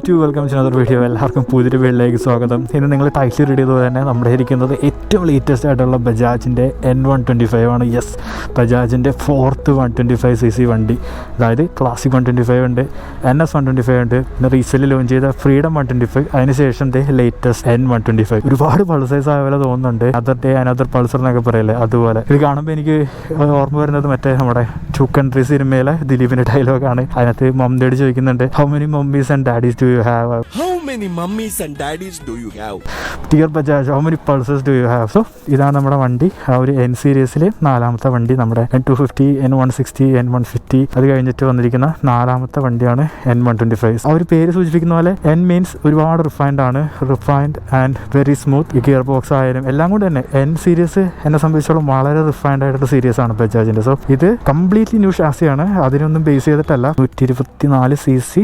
YouTube welcome ചെയ്യുന്ന video. എല്ലാവർക്കും പുതിയൊരു വീട്ടിലേക്ക് സ്വാഗതം. ഇന്ന് നിങ്ങൾ ടൈറ്റിൽ റെഡി ചെയ്തത് തന്നെ നമ്മുടെ ഇരിക്കുന്നത് ഏറ്റവും ലേറ്റസ്റ്റ് ആയിട്ടുള്ള ബജാജിന്റെ എൻ വൺ ട്വന്റി ഫൈവ് ആണ്. Yes ബജാജിന്റെ fourth one twenty five C C വണ്ടി. അതായത് ക്ലാസിക് വൺ ട്വന്റി ഫൈവ് ഉണ്ട് N S one twenty five ഉണ്ട്. പിന്നെ റീസെന്റ് ലോഞ്ച് ചെയ്ത ഫ്രീഡം വൺ ട്വന്റി ഫൈവ് അതിനുശേഷം ദേ latest N one twenty five ഒരുപാട് Pulsars ആയ പോലെ തോന്നുന്നുണ്ട്. അതർ ഡേ അനദർ പൾസർ എന്നൊക്കെ പറയല്ലേ അതുപോലെ. ഇത് കാണുമ്പോൾ എനിക്ക് ഓർമ്മ വരുന്നത് മറ്റേ നമ്മുടെ ടു കൺട്രി സിനിമയിലെ ദിലീപിന്റെ ഡയലോഗാണ് അതിനകത്ത് മമ്മയോട് ചോദിക്കുന്നുണ്ട് how many mummies and daddies do you have How many mummies and daddies do you have? Dear Bajaj how many Pulsars do you have so ഇതാണ് നമ്മുടെ വണ്ടി. ആ ഒരു എൻ സീരീസിലെ നാലാമത്തെ വണ്ടി നമ്മുടെ N two fifty N one sixty N one fifty അത് കഴിഞ്ഞിട്ട് വന്നിരിക്കുന്ന നാലാമത്തെ വണ്ടിയാണ് എൻ വൺ ട്വന്റി ഫൈവ് ആ ഒരു പേര് സൂചിപ്പിക്കുന്ന പോലെ എൻ മീൻസ് ഒരുപാട് റിഫൈൻഡ് ആണ്. റിഫൈൻഡ് ആൻഡ് വെരി സ്മൂത്ത് ഈ ഗിയർ ബോക്സ് ആയാലും എല്ലാം കൊണ്ട് തന്നെ എൻ സീരീസ് എന്നെ സംബന്ധിച്ചോളം വളരെ റിഫൈൻഡ് ആയിട്ടുള്ള സീരീസ് ആണ് ബജാജിന്റെ സോ ഇത് കംപ്ലീറ്റ്ലി ന്യൂ ഷാസിയാണ് അതിനൊന്നും ബേസ് ചെയ്തിട്ടല്ല. നൂറ്റി ഇരുപത്തി നാല് C C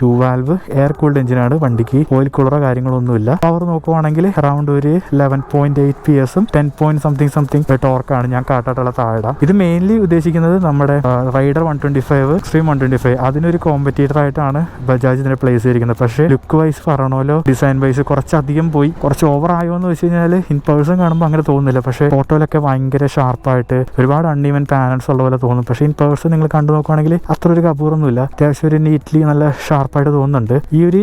two valve air cooled എഞ്ചിനാണ് വണ്ടിക്ക് ഓയിൽ കൂളറോ കാര്യങ്ങളൊന്നുമില്ല. പവർ നോക്കുവാണെങ്കിൽ അറൗണ്ട് ഒരു ലെവൻ പോയിന്റ് എയ്റ്റ് പി എസും ടെൻ പോയിന്റ് സംതിങ് സംതിങ് ടോർക്കാണ് ഞാൻ കാട്ടാട്ടുള്ള താഴെ ഇത് മെയിൻലി ഉദ്ദേശിക്കുന്നത് നമ്മുടെ Raider one twenty five Xtreme one twenty five അതിനൊരു കോമ്പറ്റീറ്റർ ആയിട്ടാണ് ബജാജ് ഇതിനെ പ്ലേസ് ചെയ്തിരിക്കുന്നത്. പക്ഷേ ലുക്ക് വൈസ് പറയണമല്ലോ ഡിസൈൻ വൈസ് കുറച്ചധികം പോയി. കുറച്ച് ഓവർ ആയോ എന്ന് വെച്ച് കഴിഞ്ഞാൽ ഇൻ പേഴ്സൺ കാണുമ്പോൾ അങ്ങനെ തോന്നുന്നില്ല. പക്ഷേ ഫോട്ടോയിലൊക്കെ ഭയങ്കര ഷാർപ്പായിട്ട് ഒരുപാട് അൺഈവൻ പാനൽസ് ഉള്ള പോലെ തോന്നും. പക്ഷേ ഇൻ പേഴ്സൺ നിങ്ങൾ കണ്ടു നോക്കുകയാണെങ്കിൽ അത്ര ഒരു കപൂറൊന്നുമില്ല. അത്യാവശ്യം ഒരു നീറ്റ്ലി നല്ല ഷാർപ്പായിട്ട് തോന്നുന്നുണ്ട്. ഈ ഒരു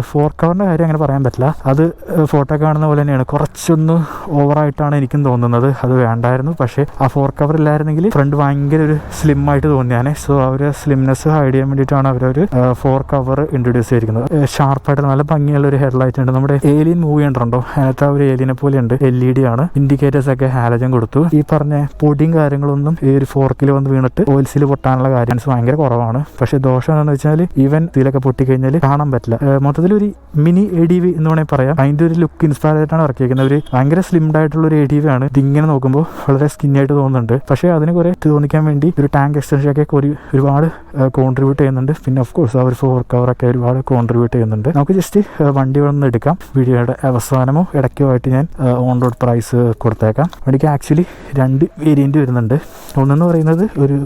ഫോർ കവറിന്റെ കാര്യം അങ്ങനെ പറയാൻ പറ്റില്ല. അത് ഫോട്ടോ കാണുന്ന പോലെ തന്നെയാണ്. കുറച്ചൊന്ന് ഓവറായിട്ടാണ് എനിക്കും തോന്നുന്നത്. അത് വേണ്ടായിരുന്നു. പക്ഷേ ആ ഫോർ കവർ ഇല്ലായിരുന്നെങ്കിൽ ഫ്രണ്ട് ഭയങ്കര ഒരു സ്ലിം ആയിട്ട് തോന്നിയാണ് സോ അവർ സ്ലിംനെസ് ഹൈഡ് ചെയ്യാൻ വേണ്ടിയിട്ടാണ് അവരൊരു ഫോർ കവർ ഇൻട്രൊഡ്യൂസ് ചെയ്തിരിക്കുന്നത്. ഷാർപ്പായിട്ട് നല്ല ഭംഗിയുള്ള ഒരു ഹെഡ് ലൈറ്റ് ഉണ്ട്. നമ്മുടെ ഏലിയൻ മൂവി ഉണ്ടോ അതിനകത്ത് ആ ഒരു ഏലിയനെ പോലെ ഉണ്ട്. എൽ ഇ ഡി ആണ്. ഇൻഡിക്കേറ്റേഴ്സ് ഒക്കെ ഹാലജൻ കൊടുത്തു. ഈ പറഞ്ഞ പൊടിയും കാര്യങ്ങളൊന്നും ഈ ഒരു ഫോർക്കിൽ വന്ന് വീണിട്ട് ഓയിൽസിൽ പൊട്ടാനുള്ള കാര്യൻസ് ഭയങ്കര കുറവാണ്. പക്ഷേ ദോഷം എന്താണെന്ന് വെച്ചാൽ ഈവൻ ഇതിലൊക്കെ പൊട്ടിക്കഴിഞ്ഞാൽ കാണാൻ പറ്റില്ല. ഒരു മിനി എ ഡി വി എന്ന് വേണമെങ്കിൽ പറയാം. അതിന്റെ ഒരു ലുക്ക് ഇൻസ്പയർ ആയിട്ടാണ് ഇറക്കിയിരിക്കുന്നത് ഒരു ഭയങ്കര സ്ലിംഡ് ആയിട്ടുള്ള ഒരു എ ഡി വി ആണ്. ഇതിങ്ങനെ നോക്കുമ്പോൾ വളരെ സ്കിന്നി ആയിട്ട് തോന്നുന്നുണ്ട്. പക്ഷേ അതിന് കുറെ തോന്നിക്കാൻ വേണ്ടി ഒരു ടാങ്ക് എക്സ്റ്റൻഷൻ ഒക്കെ ഒരു ഒരുപാട് കോൺട്രിബ്യൂട്ട് ചെയ്യുന്നുണ്ട്. പിന്നെ ഓഫ് കോഴ്സ് ആ ഒരു ഫോർ കവർ ഒക്കെ ഒരുപാട് കോൺട്രിബ്യൂട്ട് ചെയ്യുന്നുണ്ട്. നമുക്ക് ജസ്റ്റ് വണ്ടി വന്ന് എടുക്കാം. വീഡിയോയുടെ അവസാനമോ ഇടയ്ക്കോ ആയിട്ട് ഞാൻ ഓൺ റോഡ് പ്രൈസ് കൊടുത്തേക്കാം. വണ്ടിക്ക് ആക്ച്വലി രണ്ട് വേരിയന്റ് വരുന്നുണ്ട്. ഒന്നെന്ന് പറയുന്നത് ഒരു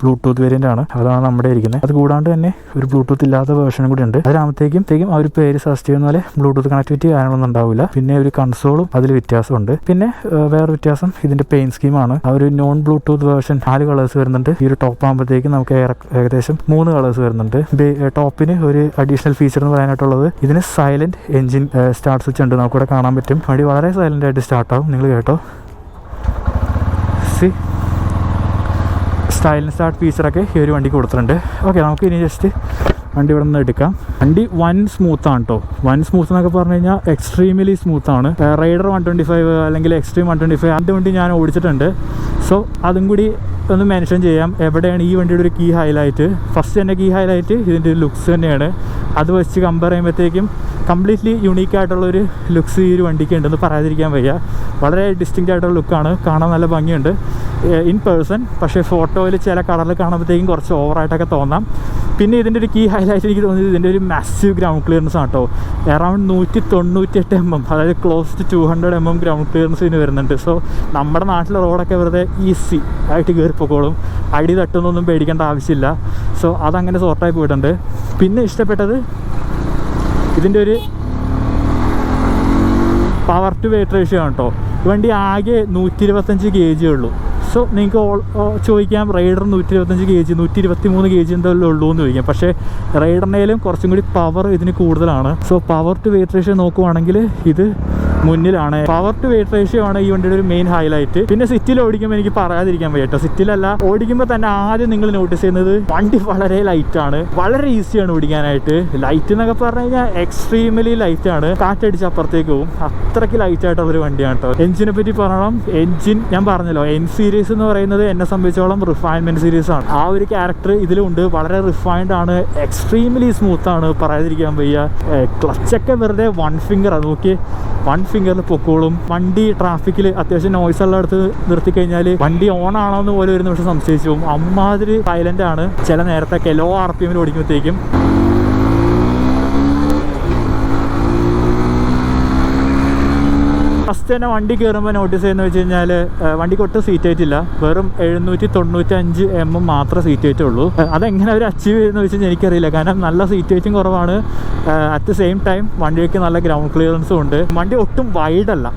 ബ്ലൂടൂത്ത് വേരിയന്റ് ആണ്. അതാണ് നമ്മുടെ ഇരിക്കുന്നത്. അത് കൂടാണ്ട് തന്നെ ഒരു ബ്ലൂടൂത്ത് ഇല്ലാത്ത വേർഷനും കൂടി ഉണ്ട്. അതിനാകുമ്പോഴത്തേക്കും തേക്കും ആ ഒരു പേര് സജസ്റ്റ് ചെയ്യുന്ന പോലെ ബ്ലൂടൂത്ത് കണക്ടിവിറ്റി കാര്യങ്ങളൊന്നും ഉണ്ടാവില്ല. പിന്നെ ഒരു കൺസോളും അതിൽ വ്യത്യാസമുണ്ട്. പിന്നെ വേറെ വ്യത്യാസം ഇതിന്റെ പെയിൻ സ്കീമാണ് ആ ഒരു നോൺ ബ്ലൂടൂത്ത് വേർഷൻ നാല് കളേഴ്സ് വരുന്നുണ്ട്. ഈ ഒരു ടോപ്പ് ആകുമ്പോഴത്തേക്കും നമുക്ക് ഏകദേശം മൂന്ന് കളേഴ്സ് വരുന്നുണ്ട്. ടോപ്പിന് ഒരു അഡീഷണൽ ഫീച്ചർ എന്ന് പറയാനായിട്ടുള്ളത് ഇതിന് സൈലന്റ് എഞ്ചിൻ സ്റ്റാർട്ട് സ്വിച്ച് ഉണ്ട്. നമുക്കിവിടെ കാണാൻ പറ്റും. വണ്ടി വളരെ സൈലന്റ് ആയിട്ട് സ്റ്റാർട്ട് ആവും. നിങ്ങൾ കേട്ടോ? സി സ്റ്റൈൽ സ്റ്റാർട്ട് ഫീച്ചറൊക്കെ ഈ ഒരു വണ്ടിക്ക് കൊടുത്തിട്ടുണ്ട്. ഓക്കെ നമുക്ക് ഇനി ജസ്റ്റ് വണ്ടി ഇവിടെ നിന്ന് എടുക്കാം. വണ്ടി വൺ സ്മൂത്ത് ആണ് കേട്ടോ വൺ സ്മൂത്ത് എന്നൊക്കെ പറഞ്ഞു കഴിഞ്ഞാൽ എക്സ്ട്രീമിലി സ്മൂത്ത് ആണ്. റൈഡർ വൺ ട്വന്റി ഫൈവ് അല്ലെങ്കിൽ എക്സ്ട്രീം വൺ ട്വന്റി ഫൈവ് അതിന്റെ വണ്ടി ഞാൻ ഓടിച്ചിട്ടുണ്ട്. സോ അതും കൂടി ഒന്ന് മെൻഷൻ ചെയ്യാം. എവിടെയാണ് ഈ വണ്ടിയുടെ ഒരു കീ ഹൈലൈറ്റ് ഫസ്റ്റ് തന്നെ കീ ഹൈലൈറ്റ് ഇതിന്റെ ലുക്സ് തന്നെയാണ്. അത് വെച്ച് കമ്പയർ ചെയ്യുമ്പോഴത്തേക്കും കംപ്ലീറ്റ്ലി യുണീക്ക് ആയിട്ടുള്ള ഒരു ലുക്സ് ഈ ഒരു വണ്ടിക്ക് ഉണ്ടെന്ന് പറയാതിരിക്കാൻ വയ്യ. വളരെ ഡിസ്റ്റിങ്റ്റ് ആയിട്ടുള്ള ലുക്കാണ് കാണാൻ നല്ല ഭംഗിയുണ്ട്. ഇൻ പേഴ്സൺ പക്ഷേ ഫോട്ടോയിൽ ചില കളറിൽ കാണുമ്പോഴത്തേക്കും കുറച്ച് ഓവറായിട്ടൊക്കെ തോന്നാം. പിന്നെ ഇതിന്റെ ഒരു കീ ഹൈലൈറ്റ് എനിക്ക് തോന്നിയത് ഇതിന്റെ ഒരു മാസീവ് ഗ്രൗണ്ട് ക്ലിയറൻസ് ആണ് കേട്ടോ അറൗണ്ട് നൂറ്റി തൊണ്ണൂറ്റി എട്ട് എം എം അതായത് close to two hundred M M ground clearance ഇതിന് വരുന്നുണ്ട്. സോ നമ്മുടെ നാട്ടിലെ റോഡൊക്കെ വെറുതെ ഈസി ആയിട്ട് കയറിപ്പോക്കോളും. അടി തട്ടുന്നൊന്നും പേടിക്കേണ്ട ആവശ്യമില്ല. സോ അതങ്ങനെ സോർട്ടായി പോയിട്ടുണ്ട്. പിന്നെ ഇഷ്ടപ്പെട്ടത് ഇതിന്റെ ഒരു പവർ ടു വെയിറ്റ് റേഷ്യോ ആണ് കേട്ടോ വണ്ടി ആകെ നൂറ്റി ഇരുപത്തഞ്ച് കെ ജി ഉള്ളൂ. സോ നിങ്ങൾക്ക് ചോദിക്കാം റൈഡർ നൂറ്റി ഇരുപത്തഞ്ച് കെ ജി നൂറ്റി ഇരുപത്തി മൂന്ന് കെ ജി എന്തെല്ലാം ഉള്ളൂ എന്ന് ചോദിക്കാം. പക്ഷേ റൈഡറിനേലും കുറച്ചും കൂടി പവർ ഇതിന് കൂടുതലാണ്. So power to weight ratio നോക്കുവാണെങ്കിൽ ഇത് മുന്നിലാണ്. പവർ ടു വെയിറ്റ് റേഷ്യോ ആണ് ഈ വണ്ടിയുടെ ഒരു മെയിൻ ഹൈലൈറ്റ് പിന്നെ സിറ്റിയിൽ ഓടിക്കുമ്പോൾ എനിക്ക് പറയാതിരിക്കാൻ വയ്യട്ടോ സിറ്റിയിലല്ല ഓടിക്കുമ്പോൾ തന്നെ ആദ്യം നിങ്ങൾ നോട്ടീസ് ചെയ്യുന്നത് വണ്ടി വളരെ ലൈറ്റ് ആണ്. വളരെ ഈസിയാണ് ഓടിക്കാനായിട്ട്. ലൈറ്റ് എന്നൊക്കെ പറഞ്ഞു കഴിഞ്ഞാൽ എക്സ്ട്രീമലി ലൈറ്റ് ആണ്. കാറ്റടിച്ച് അപ്പുറത്തേക്ക് പോകും അത്രയ്ക്ക് ലൈറ്റ് ആയിട്ടുള്ള ഒരു വണ്ടിയാണ് കേട്ടോ എഞ്ചിനെ പറ്റി പറയണം. എഞ്ചിൻ ഞാൻ പറഞ്ഞല്ലോ എൻ സീരീസ് എന്ന് പറയുന്നത് എന്നെ സംബന്ധിച്ചോളം റിഫൈൻമെന്റ് സീരീസ് ആണ്. ആ ഒരു ക്യാരക്ടർ ഇതിലുണ്ട്. വളരെ റിഫൈൻഡ് ആണ്. എക്സ്ട്രീമലി സ്മൂത്ത് ആണ്. പറയാതിരിക്കാൻ വയ്യ. ക്ലച്ചൊക്കെ വെറുതെ വൺ ഫിംഗർ നോക്കി വൺ ഫിംഗറിൽ പൊക്കോളും. വണ്ടി ട്രാഫിക്കിൽ അത്യാവശ്യം നോയ്സ് ഉള്ള അടുത്ത് നിർത്തി കഴിഞ്ഞാൽ വണ്ടി ഓൺ ആണോ എന്ന് പോലെ ഒരു നിമിഷം സംശയിച്ചു. അമ്മാതിരി സൈലന്റ് ആണ്. ചില നേരത്തൊക്കെ ലോ ആർ പി എമ്മിൽ ഓടിക്കുമ്പോഴത്തേക്കും ഫസ്റ്റ് തന്നെ വണ്ടി കയറുമ്പോൾ നോട്ടീസ് ചെയ്യുന്ന വെച്ച് കഴിഞ്ഞാൽ വണ്ടിക്ക് ഒട്ടും സീറ്റ് ആയിട്ടില്ല വെറും എഴുന്നൂറ്റി തൊണ്ണൂറ്റി അഞ്ച് എം എം മാത്രമേ സീറ്റ് ആയിട്ടുള്ളൂ അതെങ്ങനെ അവർ അച്ചീവ് ചെയ്യുന്ന വെച്ച് കഴിഞ്ഞാൽ എനിക്കറിയില്ല. കാരണം നല്ല സീറ്റ് ആയിട്ടും കുറവാണ്. അറ്റ് ദ സെയിം ടൈം വണ്ടിക്ക് നല്ല ഗ്രൗണ്ട് ക്ലിയറൻസും ഉണ്ട്. വണ്ടി ഒട്ടും വൈഡല്ല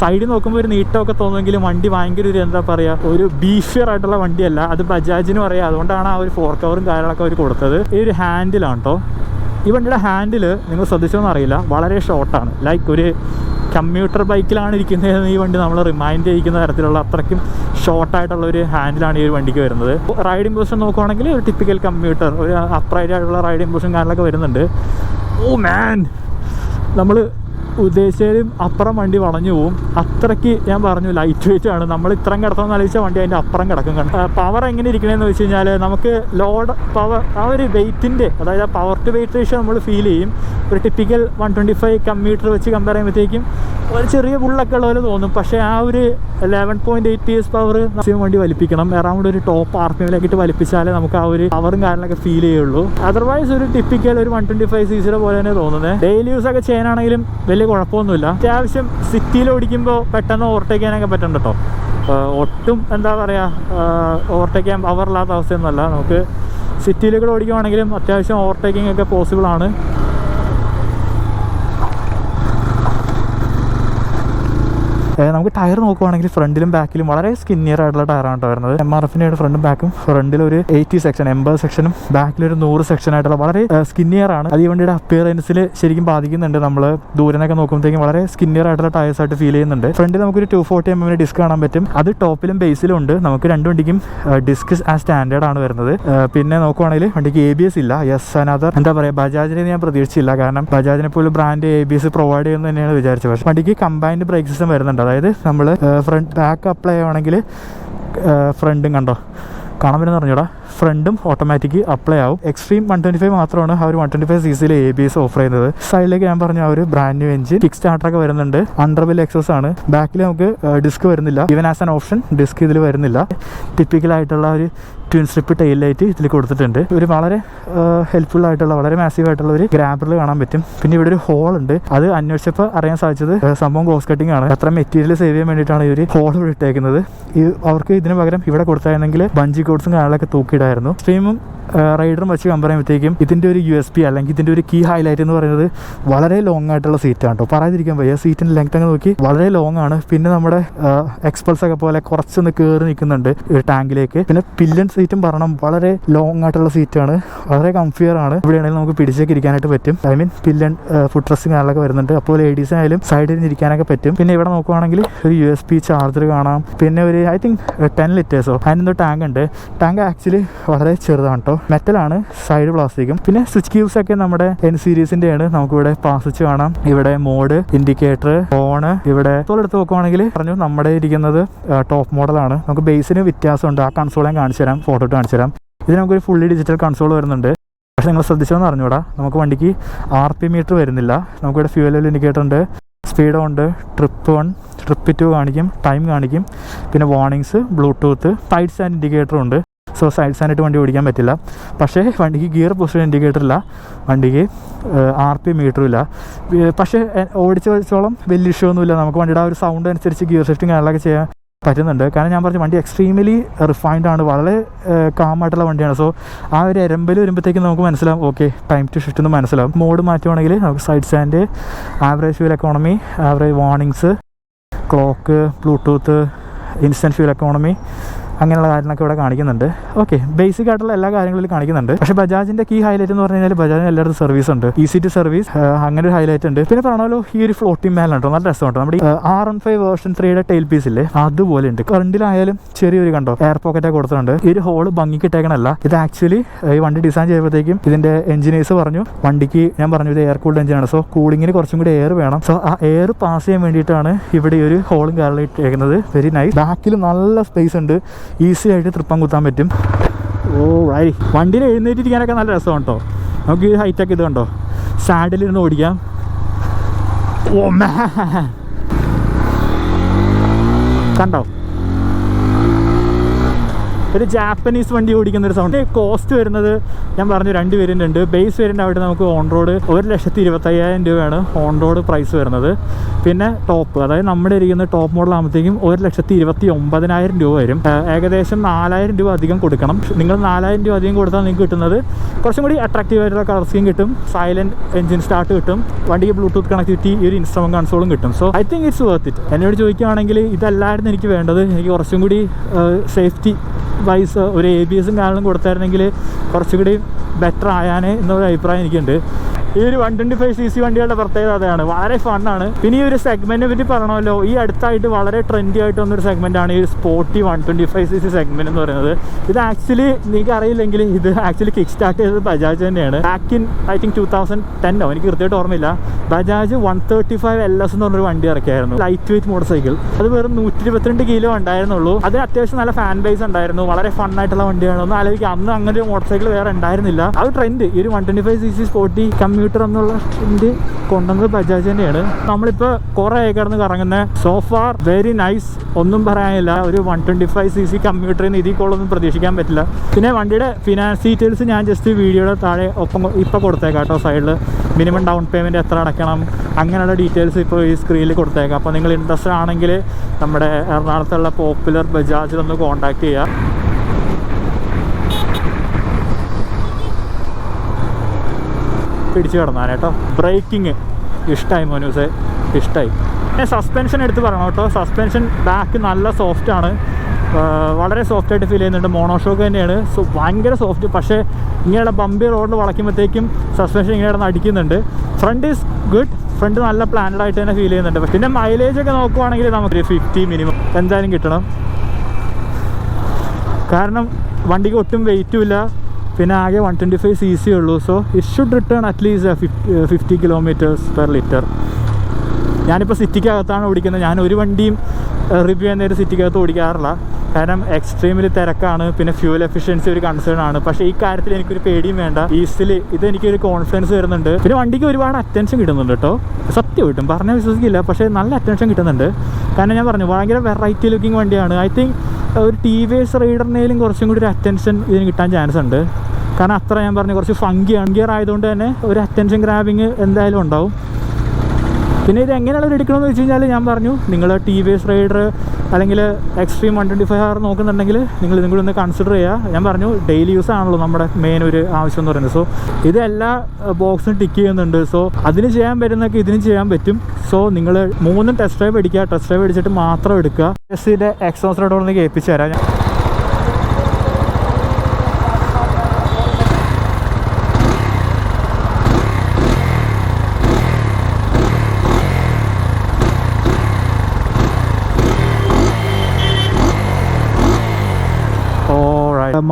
സൈഡിൽ നോക്കുമ്പോൾ ഒരു നീട്ടമൊക്കെ തോന്നുമെങ്കിലും വണ്ടി ഭയങ്കര ഒരു എന്താ പറയുക ഒരു ബീഫിയർ ആയിട്ടുള്ള വണ്ടിയല്ല. അത് ബജാജിന് പറയാം. അതുകൊണ്ടാണ് ആ ഒരു ഫോർ കവറും കാര്യങ്ങളൊക്കെ അവർ കൊടുത്തത്. ഈ ഒരു ഹാൻഡിലാണ് കേട്ടോ ഈ വണ്ടിയുടെ ഹാൻഡിൽ നിങ്ങൾ ശ്രദ്ധിച്ചോന്ന് അറിയില്ല. വളരെ ഷോർട്ടാണ് ലൈക്ക് ഒരു കമ്മ്യൂട്ടർ ബൈക്കിലാണ് ഇരിക്കുന്നതെന്ന് ഈ വണ്ടി നമ്മൾ റിമൈൻഡ് ചെയ്യിക്കുന്ന തരത്തിലുള്ള അത്രയ്ക്കും ഷോർട്ടായിട്ടുള്ള ഒരു ഹാൻഡിലാണ് ഈ ഒരു വണ്ടിക്ക് വരുന്നത്. റൈഡിംഗ് പൊസിഷൻ നോക്കുവാണെങ്കിൽ ഒരു ടിപ്പിക്കൽ കമ്പ്യൂട്ടർ ഒരു അപ്രൈറ്റ് ആയിട്ടുള്ള റൈഡിംഗ് പൊസിഷൻ കാര്യങ്ങളൊക്കെ വരുന്നുണ്ട്. ഓ മാൻ നമ്മൾ ഉദ്ദേശിച്ചതിലും അപ്പുറം വണ്ടി വളഞ്ഞു പോവും. അത്രയ്ക്ക് ഞാൻ പറഞ്ഞു ലൈറ്റ് വെയിറ്റ് ആണ്. നമ്മൾ ഇത്രയും കിടത്താമെന്ന് എന്ന് വണ്ടി അതിന്റെ അപ്പുറം കിടക്കും പവർ എങ്ങനെ ഇരിക്കണമെന്ന് വെച്ച് കഴിഞ്ഞാൽ നമുക്ക് ലോഡ് പവർ ആ ഒരു വെയിറ്റിന്റെ അതായത് ആ പവർ ടു വെയിറ്റ് റേഷ്യോ നമ്മൾ ഫീൽ ചെയ്യും. ഒരു typical one twenty five commuter വെച്ച് കമ്പയർ ചെയ്യുമ്പോഴത്തേക്കും ഒരു ചെറിയ ബുള്ളൊക്കെ ഉള്ള പോലെ തോന്നും. പക്ഷേ ആ ഒരു eleven point eight P S power maximum വണ്ടി വലിപ്പിക്കണം. അറൗണ്ട് ഒരു ടോപ്പ് ആർ പി എമ്മിലേക്ക് വലിപ്പിച്ചാലേ നമുക്ക് ആ ഒരു പവറും കാര്യങ്ങളൊക്കെ ഫീൽ ചെയ്യുള്ളൂ. അതർവൈസ് ഒരു ടിപ്പിക്കൽ ഒരു വൺ ട്വന്റി ഫൈവ് സി സിയുടെ പോലെ തന്നെ തോന്നുന്നത് ഡെയിലി യൂസ് ഒക്കെ ചെയ്യാനാണെങ്കിലും വലിയ കുഴപ്പമൊന്നുമില്ല. അത്യാവശ്യം സിറ്റിയിൽ ഓടിക്കുമ്പോൾ പെട്ടെന്ന് ഓവർടേക്ക് ചെയ്യാനൊക്കെ പറ്റുന്നുണ്ട് കേട്ടോ ഒട്ടും എന്താ പറയുക ഓവർടേക്ക് ചെയ്യാൻ പവറില്ലാത്ത അവസ്ഥയൊന്നുമല്ല. നമുക്ക് സിറ്റിയിലൂടെ ഓടിക്കുവാണെങ്കിലും അത്യാവശ്യം ഓവർടേക്കിംഗ് ഒക്കെ പോസിബിൾ ആണ് ഏഹ് നമുക്ക് ടയർ നോക്കുവാണെങ്കിൽ ഫ്രണ്ടിലും ബാക്കിലും വളരെ സ്കിന്നിയർ ആയിട്ടുള്ള ടയറാണ് കേട്ടോ വരുന്നത്. എം ആർ എഫിന്റെ ഫ്രണ്ടും ബാക്കും ഫ്രണ്ടിൽ ഒരു എയ്റ്റി സെക്ഷൻ എൺപത് സെക്ഷനും ബാക്കിൽ ഒരു നൂറ് സെക്ഷൻ ആയിട്ടുള്ള വളരെ സ്കിന്നിയർ ആണ്. അത് ഈ വണ്ടിയുടെ അപ്പിയറൻസിൽ ശരിക്കും ബാധിക്കുന്നുണ്ട്. നമ്മൾ ദൂരനൊക്കെ നോക്കുമ്പോഴത്തേക്കും വളരെ സ്കിന്നിയർ ആയിട്ടുള്ള ടയേഴ്സ് ആയിട്ട് ഫീൽ ചെയ്യുന്നുണ്ട്. ഫ്രണ്ടിൽ നമുക്കൊരു ടു ഫോർട്ടി എം എമ്മിന് ഡിസ്ക് കാണാൻ പറ്റും. അത് ടോപ്പിലും ബേസിലും ഉണ്ട്. നമുക്ക് രണ്ട് വണ്ടിക്കും ഡിസ്ക് ആ സ്റ്റാൻഡേർഡ് ആണ് വരുന്നത്. പിന്നെ നോക്കുവാണെങ്കിൽ വണ്ടിക്ക് എ ബി എസ് ഇല്ല. യെസ് അനദർ എന്താ പറയുക ബജാജിനെ ഞാൻ പ്രതീക്ഷിച്ചില്ല. കാരണം ബജാജിനെ പോലും brand A B S provide ചെയ്യുന്നത് തന്നെയാണ് വിചാരിച്ചത്. പക്ഷേ വണ്ടിക്ക് കമ്പൈൻഡ് ബ്രേക്ക് സിസ്റ്റം വരുന്നുണ്ട്. അതായത് നമ്മൾ ഫ്രണ്ട് ബാക്ക് അപ്ലൈ ചെയ്യുവാണെങ്കിൽ ഫ്രണ്ടും കണ്ടോ? കാണാൻ പറ്റുന്ന പറഞ്ഞൂടാ. ഫ്രണ്ടും ഓട്ടോമാറ്റിക് അപ്ലൈ ആവും. എക്സ്ട്രീം വൺ ട്വന്റി ഫൈവ് മാത്രമാണ് ആ ഒരു വൺ ട്വന്റി ഫൈവ് സി സിയിൽ എ ബി എസ് ഓഫർ ചെയ്യുന്നത്. സൈഡിലേക്ക് ഞാൻ പറഞ്ഞ ആ ഒരു ബ്രാൻഡ് ന്യൂ എഞ്ചിൻ കിക്ക് സ്റ്റാർട്ടറൊക്കെ വരുന്നുണ്ട്. അണ്ടർബിൽ എക്സസ് ആണ്. ബാക്കിൽ നമുക്ക് ഡിസ്ക് വരുന്നില്ല. Even as an option disc ഇതിൽ വരുന്നില്ല. ടിപ്പിക്കലായിട്ടുള്ള ഒരു ട്വിൻ സ്ട്രിപ്പ് ടെയിൽ ലൈറ്റ് ഇതിൽ കൊടുത്തിട്ടുണ്ട്. ഒരു വളരെ ഹെൽപ്ഫുൾ ആയിട്ടുള്ള വളരെ മാസീവ് ആയിട്ടുള്ള ഒരു ഗ്രാബറിൽ കാണാൻ പറ്റും. പിന്നെ ഇവിടെ ഒരു ഹോൾ ഉണ്ട്. അത് അന്വേഷിച്ചപ്പോൾ അറിയാൻ സാധിച്ചത് സംഭവം ഗോസ് കട്ടിംഗ് ആണ്. അത്ര മെറ്റീരിയൽ സേവ് ചെയ്യാൻ വേണ്ടിയിട്ടാണ് ഈ ഒരു ഹോൾ ഇവിടെ ഇട്ടേക്കുന്നത്. ഈ അവർക്ക് ഇതിന് പകരം ഇവിടെ കൊടുത്തായിരുന്നെങ്കിൽ ബഞ്ചി കോഡ്സും കാര്യങ്ങളൊക്കെ തൂക്കിയിടായിരുന്നു. സ്ട്രീമും റൈഡറും വെച്ച് കമ്പയർ ചെയ്യുമ്പോഴത്തേക്കും ഇതിന്റെ ഒരു യു എസ് പി അല്ലെങ്കിൽ ഇതിന്റെ ഒരു കീ ഹൈലൈറ്റ് എന്ന് പറയുന്നത് വളരെ ലോങ് ആയിട്ടുള്ള സീറ്റാണ് കേട്ടോ പറയാതിരിക്കാൻ വയ്യ. സീറ്റിന്റെ ലെങ്ത് അങ്ങ് നോക്കി വളരെ ലോങ് ആണ്. പിന്നെ നമ്മുടെ എക്സ്പൾസ് ഒക്കെ പോലെ കുറച്ചൊന്ന് കയറി നിൽക്കുന്നുണ്ട് ടാങ്കിലേക്ക് പിന്നെ പില്ലൻ സീറ്റും പറയണം വളരെ ലോങ് ആയിട്ടുള്ള സീറ്റാണ്. വളരെ കംഫിയർ ആണ്. ഇവിടെയാണെങ്കിൽ നമുക്ക് പിടിച്ചൊക്കെ ഇരിക്കാനായിട്ട് പറ്റും. ഐ മീൻ പില്ലൻ ഫുഡ് ഡ്രസ്സും കാര്യങ്ങളൊക്കെ വരുന്നുണ്ട്. അപ്പോൾ ലേഡീസിനായാലും സൈഡിൽ നിന്ന് ഇരിക്കാനൊക്കെ പറ്റും. പിന്നെ ഇവിടെ നോക്കുവാണെങ്കിൽ ഒരു യു എസ് പി ചാർജർ കാണാം. പിന്നെ ഒരു ഐ തിങ്ക് ടെൻ ലിറ്റേഴ്സോ അതിനെന്തോ ടാങ്ക് ഉണ്ട്. ടാങ്ക് ആക്ച്വലി വളരെ ചെറുതാണ് കേട്ടോ മെറ്റലാണ് സൈഡ് പ്ലാസ്റ്റിക്കും പിന്നെ സ്വിച്ച് ക്യൂബ്സ് ഒക്കെ നമ്മുടെ എൻ സീരീസിന്റെ ആണ് നമുക്കിവിടെ പാസിച്ച് കാണാം. ഇവിടെ മോഡ് ഇൻഡിക്കേറ്റർ ഫോണ് ഇവിടെ എടുത്ത് നോക്കുവാണെങ്കിൽ പറഞ്ഞു നമ്മുടെ ഇരിക്കുന്നത് ടോപ്പ് മോഡലാണ് നമുക്ക് ബേസിന് വ്യത്യാസമുണ്ട്. ആ കൺസോൾ ഞാൻ കാണിച്ചു തരാം ഫോട്ടോ ഇട്ട് കാണിച്ചു തരാം. ഇത് നമുക്കൊരു ഫുള്ളി ഡിജിറ്റൽ കൺസോൾ വരുന്നുണ്ട്. പക്ഷേ നിങ്ങൾ ശ്രദ്ധിച്ചതെന്ന് അറിഞ്ഞൂടാ നമുക്ക് വണ്ടിക്ക് ആർ പി മീറ്റർ വരുന്നില്ല. നമുക്കിവിടെ ഫ്യൂൽ ലെവൽ ഇൻഡിക്കേറ്റർ ഉണ്ട്. സ്പീഡ് ഉണ്ട്. ട്രിപ്പ് വൺ ട്രിപ്പ് ടു കാണിക്കും. ടൈം കാണിക്കും. പിന്നെ warnings Bluetooth side stand indicator ഉണ്ട്. സോ സൈഡ് സാൻഡായിട്ട് വണ്ടി ഓടിക്കാൻ പറ്റില്ല. പക്ഷേ വണ്ടിക്ക് ഗിയർ പൊസിഷൻ ഇൻഡിക്കേറ്റർ ഇല്ല. വണ്ടിക്ക് ആർ പി മീറ്ററും ഇല്ല. പക്ഷേ ഓടിച്ച് വെച്ചോളം വലിയ ഇഷ്യൂ ഒന്നുമില്ല. നമുക്ക് വണ്ടിയുടെ ആ ഒരു സൗണ്ട് അനുസരിച്ച് ഗിയർ ഷിഫ്റ്റിംഗ് കാര്യങ്ങളൊക്കെ ചെയ്യാൻ പറ്റുന്നുണ്ട്. കാരണം ഞാൻ പറഞ്ഞു വണ്ടി എക്സ്ട്രീമലി റിഫൈൻഡ് ആണ്. വളരെ കാമായിട്ടുള്ള വണ്ടിയാണ്. സോ ആ ഒരു എരമ്പൽ വരുമ്പോഴത്തേക്കും നമുക്ക് മനസ്സിലാവും ഓക്കെ ടൈം ടു ഷിഫ്റ്റ് എന്ന് മനസ്സിലാവും. മോഡ് മാറ്റുവാണെങ്കിൽ നമുക്ക് side stand average fuel economy average warnings clock Bluetooth instant fuel economy അങ്ങനെയുള്ള കാര്യങ്ങളൊക്കെ ഇവിടെ കാണിക്കുന്നുണ്ട്. ഓക്കെ ബേസിക് ആയിട്ടുള്ള എല്ലാ കാര്യങ്ങളിലും കാണിക്കുന്നുണ്ട്. പക്ഷേ ബജാജിന്റെ കീ ഹൈലൈറ്റ് എന്ന് പറഞ്ഞു കഴിഞ്ഞാൽ ബജാജിന് എല്ലായിടത്തും സർവീസ് ഉണ്ട്. ഈസി ടു സർവീസ് അങ്ങനെ ഒരു ഹൈലൈറ്റ് ഉണ്ട്. പിന്നെ പറഞ്ഞാലോ ഈ ഒരു ഫ്ലോട്ടിംഗ് മാൻ ഉണ്ടോ നല്ല രസമുണ്ട്. നമ്മുടെ ആർ എൺ ഫൈവ് വേർഷൻ ത്രീയുടെ ടെയിൽ ഇല്ലേ അതുപോലെ ഉണ്ട്. ഫ്രണ്ടിലായാലും ചെറിയൊരു കണ്ടോ എയർ പോക്കറ്റൊക്കെ കൊടുത്തിട്ടുണ്ട്. ഈ ഒരു ഹോൾ ഭംഗിക്ക് ഇട്ടേക്കണല്ല ഇത് ആക്ച്വലി ഈ വണ്ടി ഡിസൈൻ ചെയ്യുമ്പോഴത്തേക്കും ഇതിന്റെ എഞ്ചിനീയേഴ്സ് പറഞ്ഞു വണ്ടിക്ക് ഞാൻ പറഞ്ഞു ഇത് എയർ കൂൾഡ് എഞ്ചിനാണ് സോ കൂളിങ്ങിന് കുറച്ചും കൂടി എയർ വേണം. സോ ആ എയർ പാസ് ചെയ്യാൻ വേണ്ടിയിട്ടാണ് ഇവിടെ ഒരു ഹോളും കാറിലും ഇട്ടേക്കുന്നത്. വെരി നൈസ് ബാക്കിൽ നല്ല സ്പേസ് ഉണ്ട്. ഈസി ആയിട്ട് തൃപ്പം കുത്താൻ പറ്റും. ഓ ഐ വണ്ടിയിൽ എഴുന്നേറ്റിരിക്കാനൊക്കെ നല്ല രസമാണ് കേട്ടോ നമുക്ക് ഈ ഹൈറ്റൊക്കെ ഇത് കണ്ടോ? സാഡിലിരുന്ന് ഓടിക്കാം. ഓ മാ കണ്ടോ? ഒരു ജാപ്പനീസ് വണ്ടി ഓടിക്കുന്ന ഒരു സൗണ്ട് കോസ്റ്റ് വരുന്നത് ഞാൻ പറഞ്ഞു രണ്ട് വേരിയന്റ് ഉണ്ട് ബേസ് വേരിയന്റ് ആയിട്ട് നമുക്ക് ഓൺ റോഡ് ഒരു ലക്ഷത്തി ഇരുപത്തയ്യായിരം രൂപയാണ് ഓൺ റോഡ് പ്രൈസ് വരുന്നത്. പിന്നെ ടോപ്പ് അതായത് നമ്മുടെ ഇരിക്കുന്ന ടോപ്പ് മോഡൽ ആകുമ്പോഴത്തേക്കും ഒരു ലക്ഷത്തി ഇരുപത്തി ഒമ്പതിനായിരം രൂപ വരും. ഏകദേശം നാലായിരം രൂപ അധികം കൊടുക്കണം. നിങ്ങൾ നാലായിരം രൂപ അധികം കൊടുത്താൽ നിങ്ങൾക്ക് കിട്ടുന്നത് കുറച്ചും കൂടി അട്രാക്റ്റീവ് ആയിട്ടുള്ള കളർ കിട്ടും. സൈലന്റ് എഞ്ചിൻ സ്റ്റാർട്ട് കിട്ടും. വണ്ടിക്ക് ബ്ലൂടൂത്ത് കണക്ടിവിറ്റി ഈ ഒരു ഇൻസ്ട്രമെന്റ് കൺസോളും കിട്ടും. So I think it's worth it എന്നോട് ചോദിക്കുകയാണെങ്കിൽ ഇതല്ലായിരുന്നു എനിക്ക് വേണ്ടത്. എനിക്ക് കുറച്ചും കൂടി സേഫ്റ്റി വൈസ് ഒരു എ ബി എസും കാരണം കൊടുത്തായിരുന്നെങ്കിൽ കുറച്ചുകൂടി ബെറ്റർ ആയാനേ എന്നൊരു അഭിപ്രായം എനിക്കുണ്ട്. ഈ ഒരു one twenty five C C വണ്ടികളുടെ പ്രത്യേകത അതാണ്. വളരെ ഫണ്ണാണ് പിന്നെ ഈ ഒരു സെഗ്മെന്റിനെ പറ്റി പറഞ്ഞല്ലോ ഈ അടുത്തായിട്ട് വളരെ ട്രെൻഡി ആയിട്ട് വന്നൊരു സെഗ്മെന്റാണ് ഈ sporty one twenty five C C segment എന്ന് പറയുന്നത്. ഇത് ആക്ച്വലി നിങ്ങൾക്ക് അറിയില്ലെങ്കിൽ ഇത് ആക്ച്വലി കിക്ക് സ്റ്റാർട്ട് ചെയ്തത് ബജാജ് തന്നെയാണ്. Back in I think two thousand ടെന്നോ എനിക്ക് കൃത്യമായിട്ട് ഓർമ്മയില്ല. Bajaj one thirty five L S എന്ന് പറഞ്ഞൊരു വണ്ടി ഇറക്കിയായിരുന്നു. ലൈറ്റ് വെയിറ്റ് മോട്ടോർ സൈക്കിൾ അത് വെറും നൂറ്റി ഇരുപത്തിരണ്ട് കിലോ ഉണ്ടായിരുന്നുള്ളൂ. അത് അത്യാവശ്യം നല്ല ഫാൻ ബേസ് ഉണ്ടായിരുന്നു. വളരെ ഫൺ ആയിട്ടുള്ള വണ്ടിയാണ്. ഒന്ന് ആലോചിക്കുക. അന്ന് അങ്ങനെ ഒരു മോട്ടോർ സൈക്കിൾ വേറെ ഉണ്ടായിരുന്നില്ല. ആ ട്രെൻഡ് ഈ ഒരു one twenty five C C sporty commuter എന്നുള്ള ട്രെൻഡ് കൊണ്ടുവന്നത് ബജാജ് തന്നെയാണ്. നമ്മളിപ്പോൾ കുറേ കിടന്ന് കറങ്ങുന്ന. സോഫാർ വെരി നൈസ് ഒന്നും പറയാനില്ല. ഒരു one twenty five C C കമ്പ്യൂട്ടറിൽ നിന്ന് ഇതിൽ കൊള്ളൊന്നും പ്രതീക്ഷിക്കാൻ പറ്റില്ല. പിന്നെ വണ്ടിയുടെ ഫിനാൻസ് ഡീറ്റെയിൽസ് ഞാൻ ജസ്റ്റ് വീഡിയോയുടെ താഴെ ഒപ്പം ഇപ്പോൾ കൊടുത്തേക്കാം കേട്ടോ സൈഡിൽ മിനിമം ഡൗൺ പേയ്മെന്റ് എത്ര അടയ്ക്കണം? അങ്ങനെയുള്ള ഡീറ്റെയിൽസ് ഇപ്പോൾ ഈ സ്ക്രീനിൽ കൊടുത്തേക്കാം. അപ്പോൾ നിങ്ങൾ ഇൻട്രസ്റ്റ് ആണെങ്കിൽ നമ്മുടെ എറണാകുളത്തുള്ള പോപ്പുലർ ബജാജിൽ ഒന്ന് കോൺടാക്ട് ചെയ്യുക പിടിച്ചു കിടന്നാൽ കേട്ടോ. ബ്രേക്കിങ് ഇഷ്ടമായി മോനൂസെ ഇഷ്ടമായി പിന്നെ സസ്പെൻഷൻ എടുത്ത് പറയണം കേട്ടോ. സസ്പെൻഷൻ ബാക്ക് നല്ല സോഫ്റ്റ് ആണ്. വളരെ സോഫ്റ്റ് ആയിട്ട് ഫീൽ ചെയ്യുന്നുണ്ട്. മോണോഷോക്ക് തന്നെയാണ്. സോ ഭയങ്കര സോഫ്റ്റ് പക്ഷേ ഇങ്ങനെയുള്ള ബമ്പി റോഡിൽ വളയ്ക്കുമ്പോഴത്തേക്കും സസ്പെൻഷൻ ഇങ്ങനെ കിടന്ന് അടിക്കുന്നുണ്ട്. ഫ്രണ്ട് ഈസ് ഗുഡ് ഫ്രണ്ട് നല്ല പ്ലാനഡ് ആയിട്ട് തന്നെ ഫീൽ ചെയ്യുന്നുണ്ട്. പക്ഷേ പിന്നെ മൈലേജ് ഒക്കെ നോക്കുവാണെങ്കിൽ നമുക്ക് ഫിഫ്റ്റി മിനിമം എന്തായാലും കിട്ടണം. കാരണം വണ്ടിക്ക് ഒട്ടും വെയിറ്റും ഇല്ല. പിന്നെ ആകെ one twenty five C C ഉള്ളൂ so it should return at least fifty kilometres per litre ഞാനിപ്പോൾ സിറ്റിക്കകത്താണ് ഓടിക്കുന്നത്. ഞാൻ ഒരു വണ്ടിയും റിവ്യൂ ചെയ്യുന്ന ഒരു സിറ്റിക്കകത്ത് ഓടിക്കാറില്ല. കാരണം എക്സ്ട്രീമിൽ തിരക്കാണ്. പിന്നെ ഫ്യൂൽ എഫിഷ്യൻസി ഒരു കൺസേൺ ആണ്. പക്ഷേ ഈ കാര്യത്തിൽ എനിക്കൊരു പേടിയും വേണ്ട. ഈസിലി ഇത് എനിക്കൊരു കോൺഫിഡൻസ് വരുന്നുണ്ട്. പിന്നെ വണ്ടിക്ക് ഒരുപാട് അറ്റൻഷൻ കിട്ടുന്നുണ്ട് കേട്ടോ സത്യം കിട്ടും. പറഞ്ഞാൽ വിശ്വസിക്കില്ല. പക്ഷേ നല്ല അറ്റൻഷൻ കിട്ടുന്നുണ്ട്. കാരണം ഞാൻ പറഞ്ഞു ഭയങ്കര വെറൈറ്റി ലുക്കിംഗ് വണ്ടിയാണ്. ഐ തിങ്ക് ഒരു ടി വി എസ് റൈഡറിനേലും കുറച്ചും കൂടി ഒരു അറ്റൻഷൻ ഇതിന് കിട്ടാൻ ചാൻസ് ഉണ്ട്. കാരണം അത്ര ഞാൻ പറഞ്ഞു കുറച്ച് ഫങ്കി അൺഗിയർ ആയതുകൊണ്ട് തന്നെ ഒരു അറ്റൻഷൻ ഗ്രാബിങ് എന്തായാലും ഉണ്ടാവും. പിന്നെ ഇത് എങ്ങനെയുള്ള എടുക്കണമെന്ന് വെച്ച് കഴിഞ്ഞാൽ ഞാൻ പറഞ്ഞു നിങ്ങൾ ടി വി എസ് റൈഡർ അല്ലെങ്കിൽ Xtreme one twenty five R നോക്കുന്നുണ്ടെങ്കിൽ നിങ്ങൾ ഇതും കൂടി ഒന്ന് കൺസിഡർ ചെയ്യുക ഞാൻ പറഞ്ഞു ഡെയിലി യൂസ് ആണല്ലോ നമ്മുടെ മെയിൻ ഒരു ആവശ്യം എന്ന് പറയുന്നത്. സോ ഇത് എല്ലാ ബോക്സും ടിക്ക് ചെയ്യുന്നുണ്ട്. സോ അതിന് ചെയ്യാൻ പറ്റുന്നൊക്കെ ഇതിന് ചെയ്യാൻ പറ്റും. സോ നിങ്ങൾ മൂന്നും ടെസ്റ്റ് ഡ്രൈവ് അടിക്കുക. ടെസ്റ്റ് ഡ്രൈവ് അടിച്ചിട്ട് മാത്രം എടുക്കുക. എസ്സിന്റെ എക്സോസ് റോഡ് ഒന്ന് കേൾപ്പിച്ച് തരാം ഞാൻ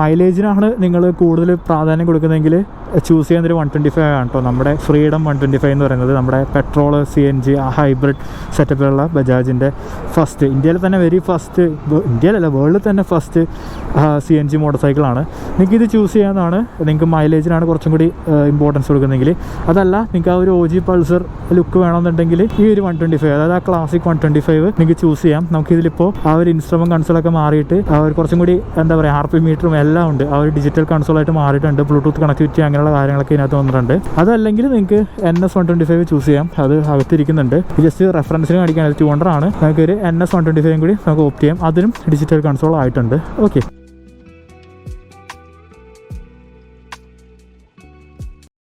മൈലേജിനാണ് നിങ്ങൾ കൂടുതൽ പ്രാധാന്യം കൊടുക്കുന്നതെങ്കിൽ ചൂസ് ചെയ്യുന്നൊരു വൺ ട്വന്റി ഫൈവ് ആണ് കേട്ടോ നമ്മുടെ ഫ്രീഡം വൺ ട്വന്റി ഫൈവ് എന്ന് പറയുന്നത് നമ്മുടെ പെട്രോൾ സി എൻ ജി ആ ഹൈബ്രിഡ് സെറ്റപ്പിലുള്ള ബജാജിന്റെ ഫസ്റ്റ് ഇന്ത്യയിൽ തന്നെ വെരി ഫസ്റ്റ് ഇന്ത്യയിലല്ല വേൾഡിൽ തന്നെ first C N G motor സൈക്കിളാണ് നിങ്ങൾക്ക് ഇത് ചൂസ് ചെയ്യാവുന്നതാണ്. നിങ്ങൾക്ക് മൈലേജിനാണ് കുറച്ചും കൂടി ഇമ്പോർട്ടൻസ് കൊടുക്കുന്നതെങ്കിൽ. അതല്ല നിങ്ങൾക്ക് ആ ഒരു ഒ ജി പൾസർ ലുക്ക് വേണമെന്നുണ്ടെങ്കിൽ ഈ ഒരു വൺ ട്വന്റി ഫൈവ് അതായത് ആ ക്ലാസിക് വൺ ട്വന്റി ഫൈവ് നിങ്ങൾക്ക് ചൂസ് ചെയ്യാം. നമുക്കിതിലിപ്പോൾ ആ ഒരു ഇൻസ്ട്രുമെന്റ് കൺസോളൊക്കെ മാറിയിട്ട് കുറച്ചും കൂടി എന്താ പറയുക ആർ പി മീറ്ററും എല്ലാം ഉണ്ട്. ആ ഒരു ഡിജിറ്റൽ കൺസോളായിട്ട് മാറിയിട്ടുണ്ട്. ബ്ലൂടൂത്ത് കണക്ടിവിറ്റി അങ്ങനെയുള്ള കാര്യങ്ങളൊക്കെ ഇതിനകത്ത് വന്നിട്ടുണ്ട്. അതല്ലെങ്കിൽ നിങ്ങൾക്ക് N S one twenty five choose ചെയ്യാം. അത് അകത്തിരിക്കുന്നുണ്ട്. ജസ്റ്റ് റെഫറൻസിന് കാണിക്കാൻ. ടു ഹൺഡ്രഡ് ആണ്. നമുക്ക് ഒരു എൻ എസ് വൺ ട്വന്റി ഫൈവും കൂടി നമുക്ക് ഓപ്റ്റ് ചെയ്യാം. അതിനും ഡിജിറ്റൽ കൺസോൾ ആയിട്ടുണ്ട്. ഓക്കെ